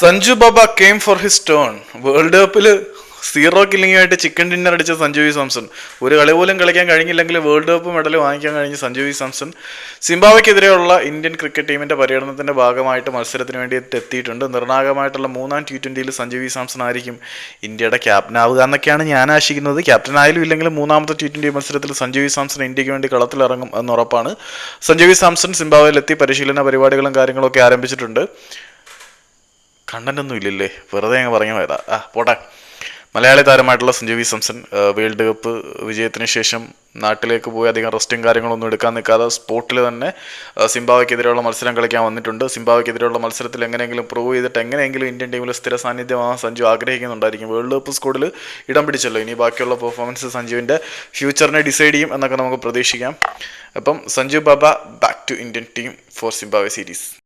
Sanju Baba came for his turn world കപ്പിൽ zero killing ആയിട്ട് chicken dinner അടിച്ച Sanju V Samson. ഒരു കളി പോലും കളിക്കാൻ കഴിഞ്ഞില്ലെങ്കിൽ വേൾഡ് കപ്പ് മെഡൽ വാങ്ങിക്കാൻ കഴിഞ്ഞ സഞ്ജു വി സാംസൺ സിംബാബയ്ക്കെതിരെയുള്ള ഇന്ത്യൻ ക്രിക്കറ്റ് ടീമിന്റെ പര്യടനത്തിന്റെ ഭാഗമായിട്ട് മത്സരത്തിന് വേണ്ടി എത്തിയിട്ടുണ്ട്. നിർണായകമായിട്ടുള്ള മൂന്നാം ടി ട്വന്റിയിൽ സഞ്ജു വി സാംസൺ ആയിരിക്കും ഇന്ത്യയുടെ ക്യാപ്റ്റൻ ആവുക എന്നൊക്കെയാണ് ഞാൻ ആശിക്കുന്നത്. ക്യാപ്റ്റൻ ആയാലും ഇല്ലെങ്കിലും മൂന്നാമത്തെ ടി ട്വന്റി മത്സരത്തിൽ സഞ്ജു വി സാംസൺ ഇന്ത്യയ്ക്ക് വേണ്ടി കളത്തിലിറങ്ങും എന്നുറപ്പാണ് സഞ്ജു വി സാംസൺ സിംബാബയിലെത്തി പരിശീലന പരിപാടികളും കാര്യങ്ങളൊക്കെ ആരംഭിച്ചിട്ടുണ്ട്. കണ്ടന്റ് ഒന്നും ഇല്ലല്ലേ? വെറുതെ അങ്ങ് പറഞ്ഞു പോയതാ. ആ പോട്ടെ. Malayali താരമായിട്ടുള്ള Sanju V Samson world cup വിജയത്തിന് ശേഷം നാട്ടിലേക്ക് പോയി അധികം റെസ്റ്റും കാര്യങ്ങളൊന്നും എടുക്കാൻ നിൽക്കാതെ സ്പോട്ടിൽ തന്നെ സിംബാവയ്ക്കെതിരെയുള്ള മത്സരം കളിക്കാൻ വന്നിട്ടുണ്ട്. സിംബാവയ്ക്കെതിരെയുള്ള മത്സരത്തിൽ എങ്ങനെയെങ്കിലും പ്രൂവ് ചെയ്തിട്ട് എങ്ങനെയെങ്കിലും ഇന്ത്യൻ ടീമിൽ സ്ഥിര സാന്നിധ്യമാകാൻ സഞ്ജു ആഗ്രഹിക്കുന്നുണ്ടായിരിക്കും. വേൾഡ് കപ്പ് സ്കോഡിൽ ഇടം പിടിച്ചല്ലോ. ഇനി ബാക്കിയുള്ള പെർഫോമൻസ് സഞ്ജുവിന്റെ ഫ്യൂച്ചറിനെ ഡിസൈഡ് ചെയ്യും എന്നൊക്കെ നമുക്ക് പ്രതീക്ഷിക്കാം. അപ്പം Sanju Baba back to Indian team for Zimbabwe series.